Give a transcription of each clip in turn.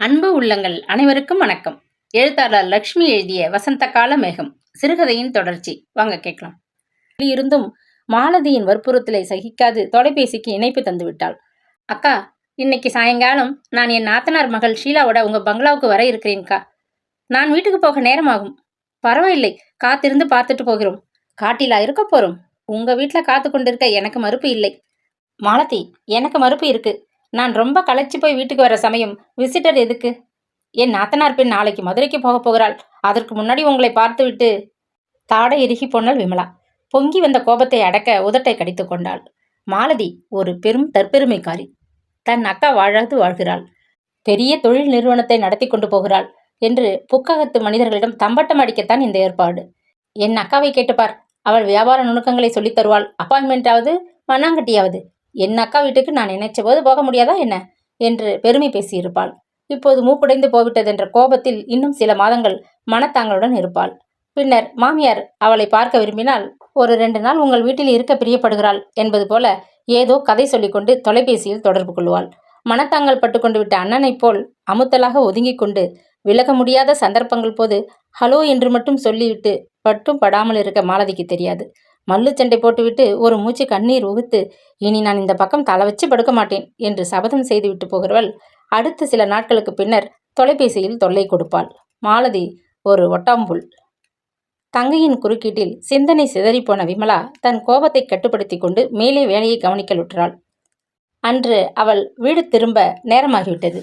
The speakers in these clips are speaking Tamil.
அன்பு உள்ளங்கள் அனைவருக்கும் வணக்கம். எழுத்தாளர் லக்ஷ்மி எழுதிய வசந்த கால மேகம் சிறுகதையின் தொடர்ச்சி. வாங்க கேட்கலாம். இருந்தும் மாலதியின் வற்புறுத்தலை சகிக்காது தொலைபேசிக்கு இணைப்பு தந்துவிட்டாள். அக்கா இன்னைக்கு சாயங்காலம் நான் என் நாத்தனார் மகள் ஷீலாவோட உங்க பங்களாவுக்கு வர இருக்கிறேன்க்கா. நான் வீட்டுக்கு போக நேரமாகும். பரவாயில்லை காத்திருந்து பார்த்துட்டு போகிறோம். காட்டிலா இருக்க போறோம். உங்க வீட்டில் காத்து கொண்டிருக்க எனக்கு மறுப்பு இல்லை. மாலதி எனக்கு மறுப்பு இருக்கு. நான் ரொம்ப களைச்சு போய் வீட்டுக்கு வர சமயம் விசிட்டர் எதுக்கு? என் நாத்தனார் பெண் நாளைக்கு மதுரைக்கு போக போகிறாள். அதற்கு முன்னாடி உங்களை பார்த்துவிட்டு தாடை இறுகி போனாள் விமலா. பொங்கி வந்த கோபத்தை அடக்க உதட்டை கடித்து கொண்டாள். மாலதி ஒரு பெரும் தற்பெருமைக்காரி. தன் அக்கா வாழாது வாழ்கிறாள். பெரிய தொழில் நிறுவனத்தை நடத்தி கொண்டு போகிறாள் என்று புக்ககத்து மனிதர்களிடம் தம்பட்டம் அடிக்கத்தான் இந்த ஏற்பாடு. என் அக்காவை கேட்டுப்பார். அவள் வியாபார நுணுக்கங்களை சொல்லித் தருவாள். அப்பாயின்மெண்ட்டாவது மண்ணாங்கட்டியாவது. என் அக்கா வீட்டுக்கு நான் நினைச்ச போது போக முடியாதா என்ன? என்று பெருமை பேசியிருப்பாள். இப்போது மூக்குடைந்து போவிட்டதென்ற கோபத்தில் இன்னும் சில மாதங்கள் மனத்தாங்களுடன் இருப்பாள். பின்னர் மாமியார் அவளை பார்க்க விரும்பினால் ஒரு ரெண்டு நாள் உங்கள் வீட்டில் இருக்க பிரியப்படுகிறாள் என்பது போல ஏதோ கதை சொல்லிக்கொண்டு தொலைபேசியில் தொடர்பு கொள்வாள். மனத்தாங்கள் பட்டுக்கொண்டு விட்ட அண்ணனைப் போல் அமுத்தலாக ஒதுங்கிக் கொண்டு விலக முடியாத சந்தர்ப்பங்கள் போது ஹலோ என்று மட்டும் சொல்லிவிட்டு பட்டும் படாமல் இருக்க மாலதிக்கு தெரியாது. மல்லு சண்டை போட்டுவிட்டு ஒரு மூச்சு கண்ணீர் உகுத்து இனி நான் இந்த பக்கம் தலை வச்சு படுக்க மாட்டேன் என்று சபதம் செய்துவிட்டு போகிறவள் அடுத்த சில நாட்களுக்கு பின்னர் தொலைபேசியில் தொல்லை கொடுப்பாள். மாலதி ஒரு ஒட்டாம்புல். தங்கையின் குறுக்கீட்டில் சிந்தனை சிதறிப்போன விமலா தன் கோபத்தை கட்டுப்படுத்தி கொண்டு மேலே வேலையை கவனிக்கலுற்றாள் அன்று அவள் வீடு திரும்ப நேரமாகிவிட்டது.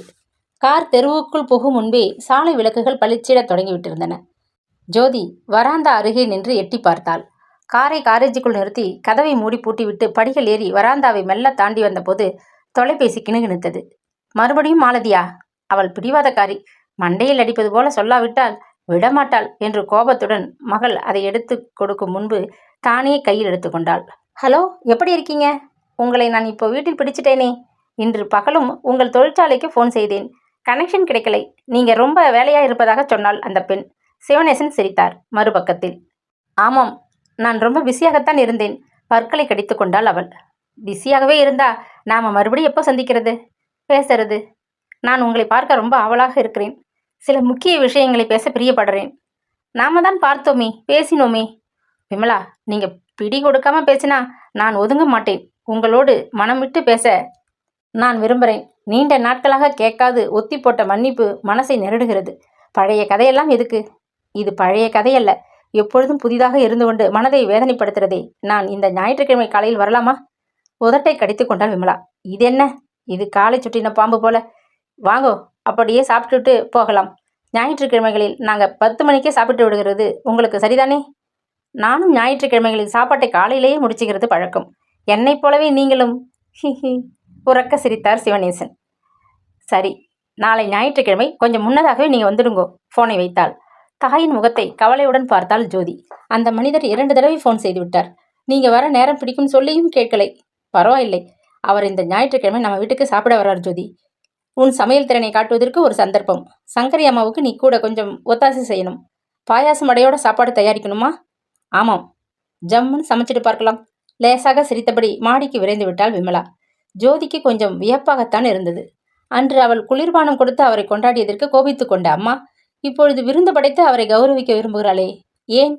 கார் தெருவுக்குள் புகும் முன்பே சாலை விளக்குகள் பளிச்சிடத் தொடங்கிவிட்டிருந்தன. ஜோதி வராந்தா அருகே நின்று எட்டி பார்த்தாள். காரை காரேஜுக்குள் நிறுத்தி கதவை மூடி பூட்டிவிட்டு படிகள் ஏறி வராந்தாவை மெல்ல தாண்டி வந்தபோது தொலைபேசி கிணுகிணுத்தது. மறுபடியும் மாலதியா? அவள் பிடிவாதக்காரி. மண்டையில் அடிப்பது போல சொல்லாவிட்டால் விடமாட்டாள் என்று கோபத்துடன் மகள் அதை எடுத்து கொடுக்கும் முன்பு தானே கையில் எடுத்துக்கொண்டாள் ஹலோ எப்படி இருக்கீங்க? உங்களை நான் இப்போ வீட்டில் பிடிச்சிட்டேனே இன்று பகலும் உங்கள் தொழிற்சாலைக்கு ஃபோன் செய்தேன். கனெக்ஷன் கிடைக்கலை. நீங்கள் ரொம்ப வேலையாக இருப்பதாக சொன்னாள் அந்த பெண். சிவனேசன் சிரித்தார் மறுபக்கத்தில். ஆமாம் நான் ரொம்ப பிஸியாகத்தான் இருந்தேன். பற்களை கடித்து கொண்டாள் அவள். பிஸியாகவே இருந்தா நாம் மறுபடியும் எப்போ சந்திக்கிறது? பேசுறது. நான் உங்களை பார்க்க ரொம்ப ஆவலாக இருக்கிறேன். சில முக்கிய விஷயங்களை பேச பிரியப்படுறேன். நாம தான் பார்த்தோமே பேசினோமே. விமலா நீங்க பிடி கொடுக்காம பேசினா நான் ஒதுங்க மாட்டேன். உங்களோடு மனம் விட்டு பேச நான் விரும்புகிறேன் நீண்ட நாட்களாக கேட்காது ஒத்தி போட்ட மன்னிப்பு மனசை நெருடுகிறது. பழைய கதையெல்லாம் எதுக்கு? இது பழைய கதையல்ல. எப்பொழுதும் புதிதாக இருந்து கொண்டு மனதை வேதனைப்படுத்துறதே. நான் இந்த ஞாயிற்றுக்கிழமை காலையில் வரலாமா? உதட்டை கடித்து கொண்டாள் விமலா. இது என்ன இது காலை சுற்றின பாம்பு போல. வாங்கோ அப்படியே சாப்பிட்டுட்டு போகலாம். ஞாயிற்றுக்கிழமைகளில் நாங்கள் பத்து மணிக்கே சாப்பிட்டு விடுகிறது. உங்களுக்கு சரிதானே? நானும் ஞாயிற்றுக்கிழமைகளில் சாப்பாட்டை காலையிலேயே முடிச்சுக்கிறது பழக்கம். என்னைப் போலவே நீங்களும். ஹிஹி உறக்க சிரித்தார் சிவனேசன் சரி நாளை ஞாயிற்றுக்கிழமை கொஞ்சம் முன்னதாகவே நீங்கள் வந்துடுங்கோ ஃபோனை வைத்தாள். தாயின் முகத்தை கவலையுடன் பார்த்தாள் ஜோதி. அந்த மனிதர் இரண்டு தடவை ஃபோன் செய்துவிட்டார் நீங்க வர நேரம் பிடிக்கும் சொல்லியும் கேட்கலை. பரவாயில்லை. அவர் இந்த ஞாயிற்றுக்கிழமை நம்ம வீட்டுக்கு சாப்பிட வர்றார் ஜோதி. உன் சமையல் திறனை காட்டுவதற்கு ஒரு சந்தர்ப்பம். சங்கரி அம்மாவுக்கு நீ கூட கொஞ்சம் ஒத்தாசை செய்யணும். பாயாசம் அடையோட சாப்பாடு தயாரிக்கணுமா? ஆமாம். ஜம்முன்னு சமைச்சிட்டு பார்க்கலாம். லேசாக சிரித்தபடி மாடிக்கு விரைந்து விட்டாள் விமலா. ஜோதிக்கு கொஞ்சம் வியப்பாகத்தான் இருந்தது. அன்று அவள் குளிர்பானம் கொடுத்து அவரை கொண்டாடியதற்கு கோபித்து கொண்ட அம்மா இப்பொழுது விருந்து படைத்து அவரை கௌரவிக்க விரும்புகிறாளே. ஏன்?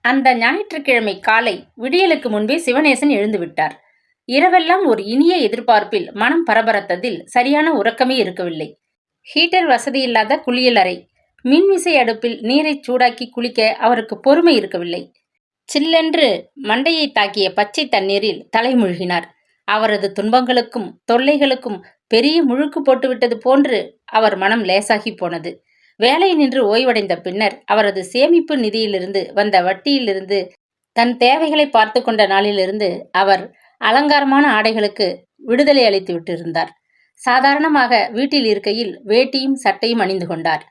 அந்த ஞாயிற்றுக்கிழமை காலை விடியலுக்கு முன்பே சிவநேசன் எழுந்துவிட்டார் இரவெல்லாம் ஒரு இனிய எதிர்பார்ப்பில் மனம் பரபரத்ததில் சரியான உறக்கமே இருக்கவில்லை. ஹீட்டர் வசதி இல்லாத குளியல் அறை மின்விசை அடுப்பில் நீரை சூடாக்கி குளிக்க அவருக்கு பொறுமை இருக்கவில்லை. சில்லென்று மண்டையை தாக்கிய பச்சை தண்ணீரில் தலைமுழுகினார் அவரது துன்பங்களுக்கும் தொல்லைகளுக்கும் பெரிய முழுக்கு போட்டுவிட்டது போன்று அவர் மனம் லேசாகி போனது. வேலை நின்று ஓய்வடைந்த பின்னர் அவரது சேமிப்பு நிதியிலிருந்து வந்த வட்டியிலிருந்து தன் தேவைகளை பார்த்து கொண்ட நாளிலிருந்து அவர் அலங்காரமான ஆடைகளுக்கு விடுதலை அளித்து விட்டிருந்தார். சாதாரணமாக வீட்டில் இருக்கையில் வேட்டியும் சட்டையும் அணிந்து கொண்டார்.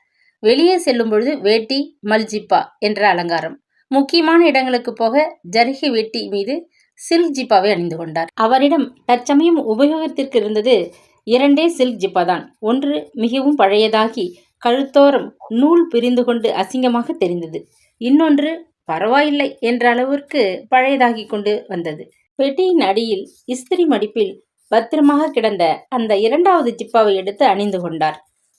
வெளியே செல்லும் பொழுது வேட்டி மல்ஜிப்பா என்ற அலங்காரம். முக்கியமான இடங்களுக்கு போக ஜரிகை வேட்டி மீது சில்க் ஜிப்பாவை அணிந்து கொண்டார். அவரிடம் தற்சமயம் உபயோகத்திற்கு இருந்தது இரண்டே சில்க் ஜிப்பா தான் ஒன்று மிகவும் பழையதாகி கழுத்தோரம் நூல் பிரிந்து கொண்டு அசிங்கமாக தெரிந்தது. இன்னொன்று பரவாயில்லை என்ற அளவிற்கு பழையதாகி கொண்டு வந்தது. பெட்டியின் அடியில் இஸ்திரி மடிப்பில் பத்திரமாக கிடந்த அந்த இரண்டாவது ஜிப்பாவை எடுத்து அணிந்து கொண்டார்.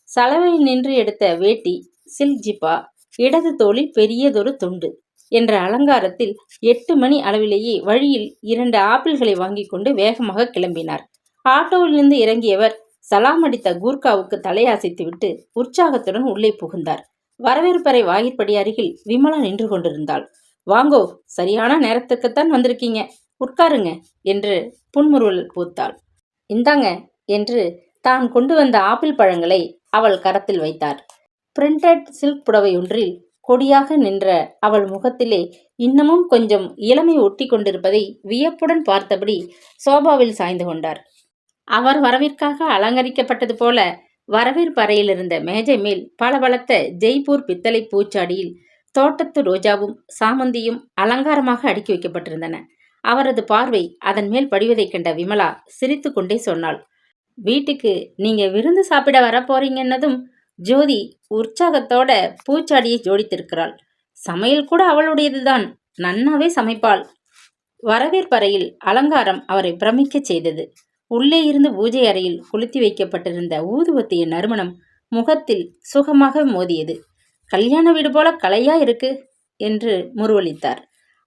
சலவையில் நின்று எடுத்த வேட்டி சில்க் ஜிப்பா இடது தோளில் பெரியதொரு துண்டு என்ற அலங்காரத்தில் எட்டு மணி அளவிலேயே வழியில் இரண்டு ஆப்பிள்களை வாங்கிக் கொண்டு வேகமாக கிளம்பினார். ஆட்டோவிலிருந்து இறங்கியவர் சலாம் அடித்த கூர்காவுக்கு தலையாசைத்துவிட்டு உற்சாகத்துடன் உள்ளே புகுந்தார். வரவேற்பறை வாயிற்படி அருகில் விமலா நின்று கொண்டிருந்தாள். வாங்கோ சரியான நேரத்துக்குத்தான் வந்திருக்கீங்க. உட்காருங்க என்று புன்முறுவல் பூத்தாள். இந்தாங்க என்று தான் கொண்டு வந்த ஆப்பிள் பழங்களை அவள் கரத்தில் வைத்தார். பிரிண்டட் சில்க் புடவை ஒன்றில் கொடியாக நின்ற அவள் முகத்திலே இன்னமும் கொஞ்சம் இளமை ஒட்டி கொண்டிருப்பதை வியப்புடன் பார்த்தபடி சோபாவில் சாய்ந்து கொண்டார். அவர் வரவிற்காக அலங்கரிக்கப்பட்டது போல வரவேற்பு அறையில் இருந்த மேஜை மேல் பளபளத்த ஜெய்ப்பூர் பித்தளை பூச்சாடியில் தோட்டத்து ரோஜாவும் சாமந்தியும் அலங்காரமாக அடுக்கி வைக்கப்பட்டிருந்தன. அவரது பார்வை அதன் மேல் படிவதைக் கண்ட விமலா சிரித்து கொண்டே சொன்னாள் வீட்டுக்கு நீங்க விருந்து சாப்பிட வரப்போறீங்கன்னதும் ஜோதி உற்சாகத்தோட பூச்சாடியை ஜோடித்திருக்கிறாள். சமையல் கூட அவளுடையதுதான். நன்னாவே சமைப்பாள். வரவேற்பறையில் அலங்காரம் அவரை பிரமிக்கச் செய்தது. உள்ளே இருந்து பூஜை அறையில் கொளுத்தி வைக்கப்பட்டிருந்த ஊதுவத்திய நறுமணம் முகத்தில் சுகமாக மோதியது. கல்யாண வீடு போல கலையா இருக்கு என்று முருவளித்தார்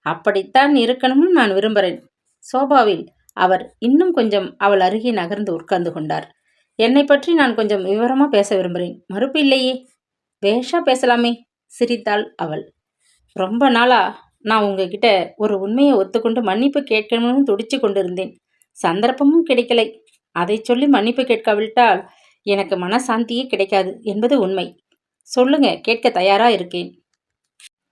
அப்படித்தான் இருக்கணும்னு நான் விரும்புகிறேன் சோபாவில் அவர் இன்னும் கொஞ்சம் அவள் அருகே நகர்ந்து உட்கார்ந்து கொண்டார். என்னை பற்றி நான் கொஞ்சம் விவரமா பேச விரும்புகிறேன் மறுப்பு இல்லையே. வேஷா பேசலாமே சிரித்தாள் அவள். ரொம்ப நாளா நான் உங்ககிட்ட ஒரு உண்மையை ஒத்துக்கொண்டு மன்னிப்பு கேட்கணும்னு துடிச்சு கொண்டிருந்தேன். சந்தர்ப்பமும் கிடைக்கலை. அதை சொல்லி மன்னிப்பு கேட்காவிட்டால் எனக்கு மனசாந்தியே கிடைக்காது என்பது உண்மை. சொல்லுங்க கேட்க தயாரா இருக்கேன்.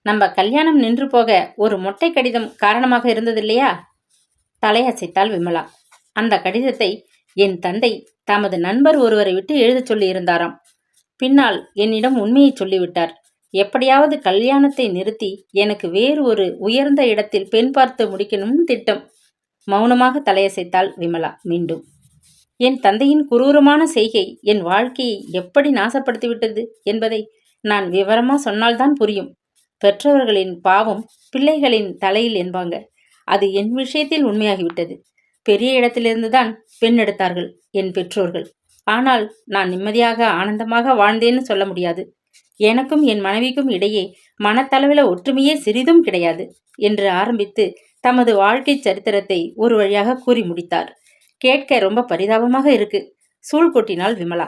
நம்ம கல்யாணம் நின்று போக ஒரு மொட்டை கடிதம் காரணமாக இருந்ததில்லையா? தலையசைத்தாள் விமலா. அந்த கடிதத்தை என் தந்தை தமது நண்பர் ஒருவரை விட்டு எழுதச் சொல்லியிருந்தாராம். பின்னால் என்னிடம் உண்மையை சொல்லிவிட்டார். எப்படியாவது கல்யாணத்தை நிறுத்தி எனக்கு வேறு ஒரு உயர்ந்த இடத்தில் பெண் பார்த்து முடிக்கணும்னு திட்டம். மௌனமாக தலையசைத்தாள் விமலா மீண்டும். என் தந்தையின் குரூரமான செய்கை என் வாழ்க்கையை எப்படி நாசப்படுத்திவிட்டது என்பதை நான் விவரமா சொன்னால்தான் புரியும். பெற்றவர்களின் பாவம் பிள்ளைகளின் தலையில் என்பாங்க. அது என் விஷயத்தில் உண்மையாகிவிட்டது. பெரிய இடத்திலிருந்துதான் பெண் எடுத்தார்கள் என் பெற்றோர்கள். ஆனால் நான் நிம்மதியாக ஆனந்தமாக வாழ்ந்தேன்னு சொல்ல முடியாது. எனக்கும் என் மனைவிக்கும் இடையே மனத்தளவில் ஒற்றுமையே சிறிதும் கிடையாது என்று ஆரம்பித்து தமது வாழ்க்கை சரித்திரத்தை ஒரு வழியாக கூறி முடித்தார். கேட்க ரொம்ப பரிதாபமாக இருக்கு. சூழ் கொட்டினாள் விமலா.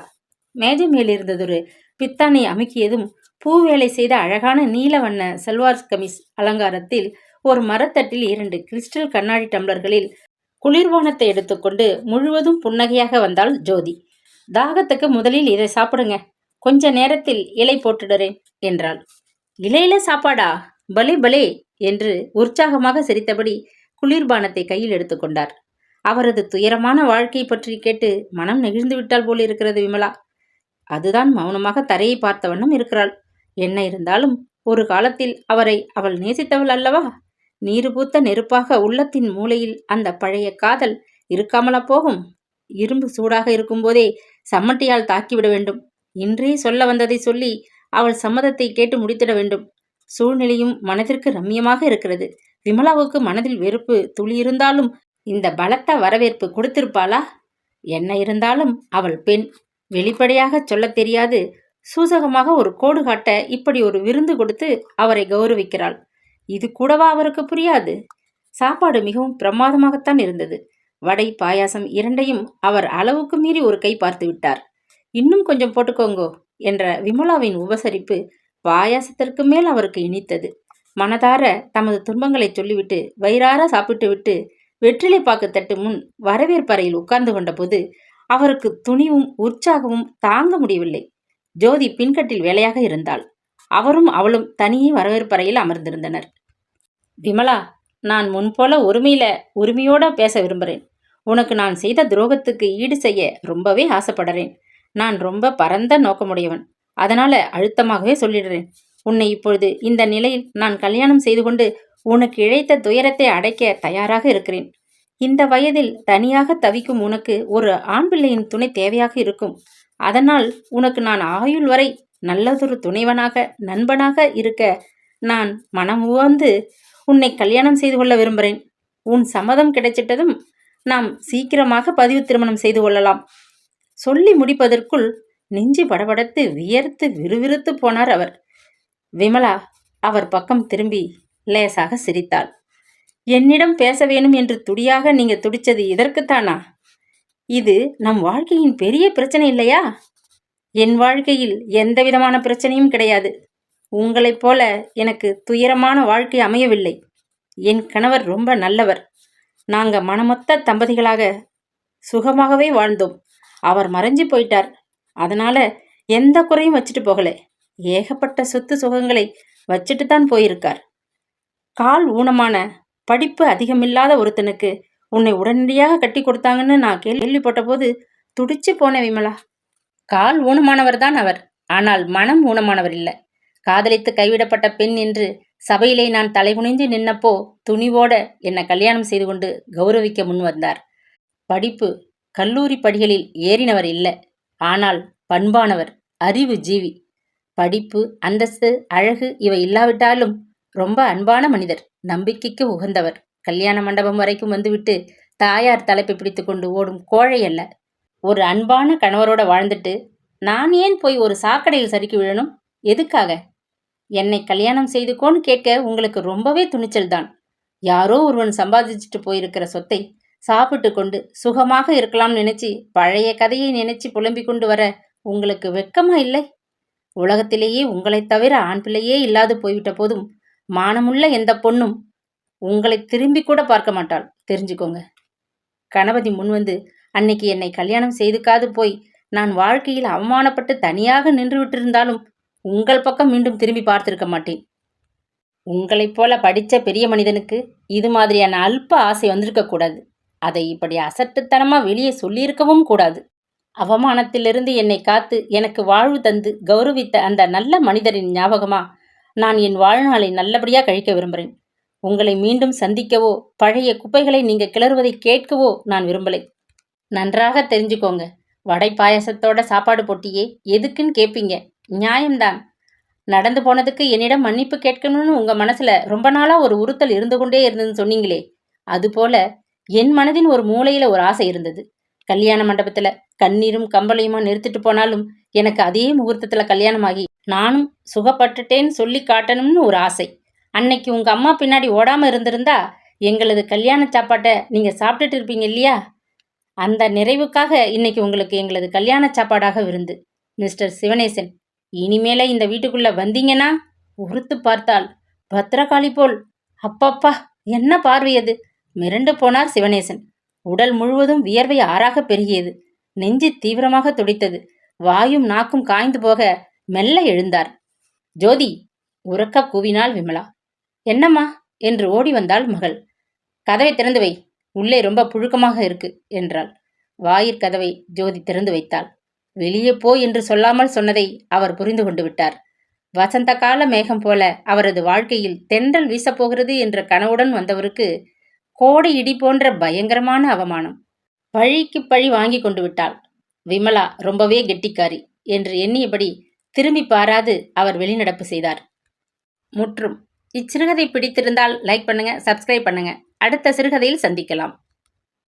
மேஜை மேலிருந்ததொரு பித்தானை அமுக்கியதும் பூவேலை செய்த அழகான நீல வண்ண சல்வார் கமிஸ் அலங்காரத்தில் ஒரு மரத்தட்டில் இரண்டு கிறிஸ்டல் கண்ணாடி டம்ளர்களில் குளிர்பானத்தை எடுத்துக்கொண்டு முழுவதும் புன்னகையாக வந்தாள் ஜோதி. தாகத்துக்கு முதலில் இதை சாப்பிடுங்க. கொஞ்ச நேரத்தில் இலை போட்டுடுறேன் என்றாள். இலையில சாப்பாடா? பலே பலே என்று உற்சாகமாக சிரித்தபடி குளிர்பானத்தை கையில் எடுத்துக்கொண்டார். அவரது துயரமான வாழ்க்கை பற்றி கேட்டு மனம் நெகிழ்ந்து விட்டால் போல் இருக்கிறது விமலா. அதுதான் மௌனமாக தரையை பார்த்த வண்ணம் இருக்கிறாள். என்ன இருந்தாலும் ஒரு காலத்தில் அவரை அவள் நேசித்தவள் அல்லவா? நீருபூத்த நெருப்பாக உள்ளத்தின் மூலையில் அந்த பழைய காதல் இருக்காமலா போகும்? இரும்பு சூடாக இருக்கும்போதே சம்மட்டியால் தாக்கிவிட வேண்டும். இன்றே சொல்ல வந்ததை சொல்லி அவள் சம்மதத்தை கேட்டு முடித்திட வேண்டும். சூழ்நிலையும் மனதிற்கு ரம்யமாக இருக்கிறது. விமலாவுக்கு மனதில் வெறுப்பு துளி இருந்தாலும் இந்த பலத்த வரவேற்பு கொடுத்திருப்பாளா? என்ன இருந்தாலும் அவள் பெண். வெளிப்படையாக சொல்லத் தெரியாது. சூசகமாக ஒரு கோடு காட்ட இப்படி ஒரு விருந்து கொடுத்து அவரை கௌரவிக்கிறாள். இது கூடவா அவருக்கு புரியாது? சாப்பாடு மிகவும் பிரமாதமாகத்தான் இருந்தது. வடை பாயாசம் இரண்டையும் அவர் அளவுக்கு மீறி ஒரு கை பார்த்து விட்டார். இன்னும் கொஞ்சம் போட்டுக்கோங்கோ என்ற விமலாவின் உபசரிப்பு பாயாசத்திற்கு மேல் அவருக்கு இனித்தது. மனதார தமது துன்பங்களை சொல்லிவிட்டு வயிறார சாப்பிட்டு விட்டு வெற்றிலை பாக்கு தட்டு முன் வரவேற்பறையில் உட்கார்ந்து கொண்டபோது அவருக்கு துணிவும் உற்சாகமும் தாங்க முடியவில்லை. ஜோதி பின்கட்டில் வேலையாக இருந்தாள். அவரும் அவளும் தனியே வரவேற்பறையில் அமர்ந்திருந்தனர். விமலா நான் முன்போல உரிமையில உரிமையோட பேச விரும்புகிறேன் உனக்கு நான் செய்த துரோகத்துக்கு ஈடு செய்ய ரொம்பவே ஆசைப்படுறேன். நான் ரொம்ப பரந்த நோக்கமுடையவன். அதனால அழுத்தமாகவே சொல்லிடுறேன். உன்னை இப்பொழுது இந்த நிலையில் நான் கல்யாணம் செய்து கொண்டு உனக்கு இழைத்த துயரத்தை அடைக்க தயாராக இருக்கிறேன். இந்த வயதில் தனியாக தவிக்கும் உனக்கு ஒரு ஆண் பிள்ளையின் துணை தேவையாக இருக்கும். அதனால் உனக்கு நான் ஆயுள் வரை நல்லதொரு துணைவனாக நண்பனாக இருக்க நான் மனம் உவந்து உன்னை கல்யாணம் செய்து கொள்ள விரும்புகிறேன். உன் சம்மதம் கிடைச்சிட்டதும் நாம் சீக்கிரமாக பதிவு திருமணம் செய்து கொள்ளலாம். சொல்லி முடிப்பதற்குள் நெஞ்சு படபடத்து வியர்த்து விறுவிறுத்து போனார் அவர். விமலா அவர் பக்கம் திரும்பி லேசாக சிரித்தாள். என்னிடம் பேச வேணும் என்று துடியாக நீங்க துடிச்சது இதற்குத்தானா? இது நம் வாழ்க்கையின் பெரிய பிரச்சனை இல்லையா? என் வாழ்க்கையில் எந்த விதமான பிரச்சனையும் கிடையாது. உங்களைப் போல எனக்கு துயரமான வாழ்க்கை அமையவில்லை. என் கணவர் ரொம்ப நல்லவர். நாங்க மனமொத்த தம்பதிகளாக சுகமாகவே வாழ்ந்தோம். அவர் மறைஞ்சு போயிட்டார். அதனால எந்த குறையும் வச்சுட்டு போகலை. ஏகப்பட்ட சொத்து சுகங்களை வச்சுட்டு தான் போயிருக்கார். கால் ஊனமான படிப்பு அதிகமில்லாத ஒருத்தனுக்கு உன்னை உடனடியாக கட்டி கொடுத்தாங்கன்னு நான் கேள்விப்பட்ட போது துடிச்சு போனேன் விமலா. கால் ஊனமானவர் தான் அவர். ஆனால் மனம் ஊனமானவர் இல்லை. காதலித்து கைவிடப்பட்ட பெண் என்று சபையிலே நான் தலைகுனிந்து நின்னப்போ துணிவோட என்னை கல்யாணம் செய்து கொண்டு கௌரவிக்க முன் வந்தார். படிப்பு கல்லூரி படிகளில் ஏறினவர் இல்லை. ஆனால் பண்பானவர் அறிவு ஜீவி. படிப்பு அந்தஸ்து அழகு இவை இல்லாவிட்டாலும் ரொம்ப அன்பான மனிதர் நம்பிக்கைக்கு உகந்தவர். கல்யாண மண்டபம் வரைக்கும் வந்துவிட்டு தாயார் தலைப்பை பிடித்து கொண்டு ஓடும் கோழை அல்ல. ஒரு அன்பான கணவரோட வாழ்ந்துட்டு நான் ஏன் போய் ஒரு சாக்கடையில் சறுக்கி விழணும்? எதுக்காக? என்னை கல்யாணம் செய்துக்கோன்னு கேட்க உங்களுக்கு ரொம்பவே துணிச்சல் தான் யாரோ ஒருவன் சம்பாதிச்சுட்டு போயிருக்கிற சொத்தை சாப்பிட்டு கொண்டு சுகமாக இருக்கலாம்னு நினைச்சு பழைய கதையை நினைச்சு புலம்பிக் கொண்டு வர உங்களுக்கு வெக்கமா இல்லை? உலகத்திலேயே உங்களைத் தவிர ஆண் பிள்ளையே இல்லாது போய்விட்ட போதும் மானமுள்ள எந்த பொண்ணும் உங்களை திரும்பி கூட பார்க்க மாட்டாள். தெரிஞ்சுக்கோங்க. கணபதி முன்வந்து அன்னைக்கு என்னை கல்யாணம் செய்துக்காது போய் நான் வாழ்க்கையில் அவமானப்பட்டு தனியாக நின்று விட்டிருந்தாலும் உங்கள் பக்கம் மீண்டும் திரும்பி பார்த்திருக்க மாட்டேன். உங்களைப் போல படித்த பெரிய மனிதனுக்கு இது மாதிரியான அல்ப ஆசை வந்திருக்கக்கூடாது அதை இப்படி அசட்டுத்தனமாக வெளியே சொல்லியிருக்கவும் கூடாது. அவமானத்திலிருந்து என்னை காத்து எனக்கு வாழ்வு தந்து கௌரவித்த அந்த நல்ல மனிதரின் ஞாபகமா நான் என் வாழ்நாளை நல்லபடியாக கழிக்க விரும்புகிறேன். உங்களை மீண்டும் சந்திக்கவோ பழைய குப்பைகளை நீங்கள் கிளறுவதை கேட்கவோ நான் விரும்பலை. நன்றாக தெரிஞ்சுக்கோங்க. வடை பாயசத்தோட சாப்பாடு போட்டியே எதுக்குன்னு கேட்பீங்க. நியாயம்தான். நடந்து போனதுக்கு என்னிடம் மன்னிப்பு கேட்கணும்னு உங்கள் மனசில் ரொம்ப நாளாக ஒரு உறுத்தல் இருந்து கொண்டே இருந்ததுன்னு சொன்னீங்களே அதுபோல என் மனதின் ஒரு மூலையில ஒரு ஆசை இருந்தது. கல்யாண மண்டபத்துல கண்ணீரும் கம்பளையுமா நிறுத்திட்டு போனாலும் எனக்கு அதே முகூர்த்தத்துல கல்யாணமாகி நானும் சுகப்பட்டுட்டேன்னு சொல்லி காட்டணும்னு ஒரு ஆசை. அன்னைக்கு உங்க அம்மா பின்னாடி ஓடாம இருந்திருந்தா எங்களது கல்யாண சாப்பாட்டை நீங்க சாப்பிட்டுட்டு இருப்பீங்க இல்லையா? அந்த நிறைவுக்காக இன்னைக்கு உங்களுக்கு எங்களது கல்யாண சாப்பாடாக விருந்து. மிஸ்டர் சிவனேசன் இனிமேல இந்த வீட்டுக்குள்ள வந்தீங்கன்னா உறுத்து பார்த்தால் பத்திரகாளி போல். அப்பப்பா என்ன பார்வையது மிரண்டு போனார் சிவனேசன். உடல் முழுவதும் வியர்வை ஆறாக பெருகியது. நெஞ்சு தீவிரமாக துடித்தது. வாயும் நாக்கும் காய்ந்து போக மெல்ல எழுந்தார். ஜோதி உறக்க கூவினாள் விமலா. என்னம்மா? என்று ஓடி வந்தாள் மகள். கதவை திறந்து வை. உள்ளே ரொம்ப புழுக்கமாக இருக்கு என்றாள். வாயிற் கதவை ஜோதி திறந்து வைத்தாள். வெளியே போ என்று சொல்லாமல் சொன்னதை அவர் புரிந்து கொண்டு விட்டார். வசந்த கால மேகம் போல அவரது வாழ்க்கையில் தென்றல் வீசப்போகிறது என்ற கனவுடன் வந்தவருக்கு கோடை இடி போன்ற பயங்கரமான அவமானம். பழிக்கு பழி வாங்கி கொண்டு விட்டாள். விமலா ரொம்பவே கெட்டிக்காரி என்று எண்ணியபடி திரும்பி பாராது அவர் வெளிநடப்பு செய்தார். முற்றும். இச்சிறுகதை பிடித்திருந்தால் லைக் பண்ணுங்க சப்ஸ்கிரைப் பண்ணுங்க. அடுத்த சிறுகதையில் சந்திக்கலாம்.